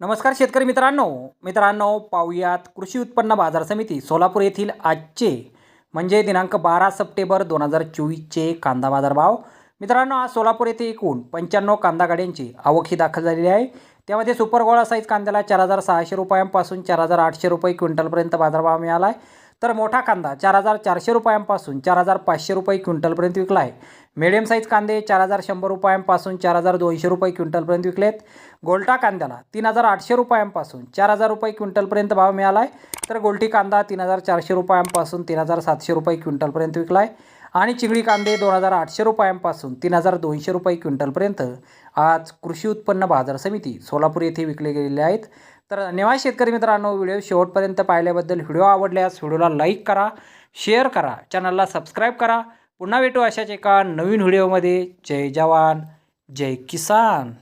नमस्कार शेतकरी मित्रांनो. मित्रांनो पाहूयात कृषी उत्पन्न बाजार समिती सोलापूर येथील आजचे म्हणजे दिनांक बारा सप्टेंबर दोन हजार चोवीसचे कांदा बाजार भाव मित्रांनो आज सोलापूर येथे एकूण पंच्याण्णव कांदा गाड्यांची आवक ही दाखल झालेली आहे. त्यामध्ये सुपर गोळा साईज कांद्याला चार हजार सहाशे रुपयांपासून चार हजार आठशे रुपये क्विंटलपर्यंत बाजारभाव मिळाला आहे. तर मोठा कांदा चार हजार चारशे रुपयांपासून चार हजार पाचशे रुपये क्विंटलपर्यंत विकला आहे. मिडियम साईज कांदे चार हजार शंभर रुपयांपासून चार हजार दोनशे रुपये क्विंटलपर्यंत विकलेत. गोल्टा कांद्याला तीन हजार आठशे रुपयांपासून चार हजार रुपये क्विंटलपर्यंत भाव मिळाला आहे. तर गोल्टी कांदा तीन हजार चारशे रुपयांपासून तीन हजार सातशे रुपये क्विंटलपर्यंत विकला आहे. आणि चिंगडी कांदे दोन हजार आठशे रुपयांपासून तीन हजार दोनशे रुपये क्विंटलपर्यंत. आज कृषी उत्पन्न बाजार समिती सोलापूर येथे विकले गेलेले आहेत. तर धन्यवाद शेतकरी मित्रांनो व्हिडिओ शेवटपर्यंत पाहिल्याबद्दल व्हिडिओ आवडल्यास व्हिडिओला लाईक करा शेअर करा चॅनलला सबस्क्राईब करा. पुन्हा भेटू अशाच एका नवीन व्हिडिओमध्ये. जय जवान जय किसान.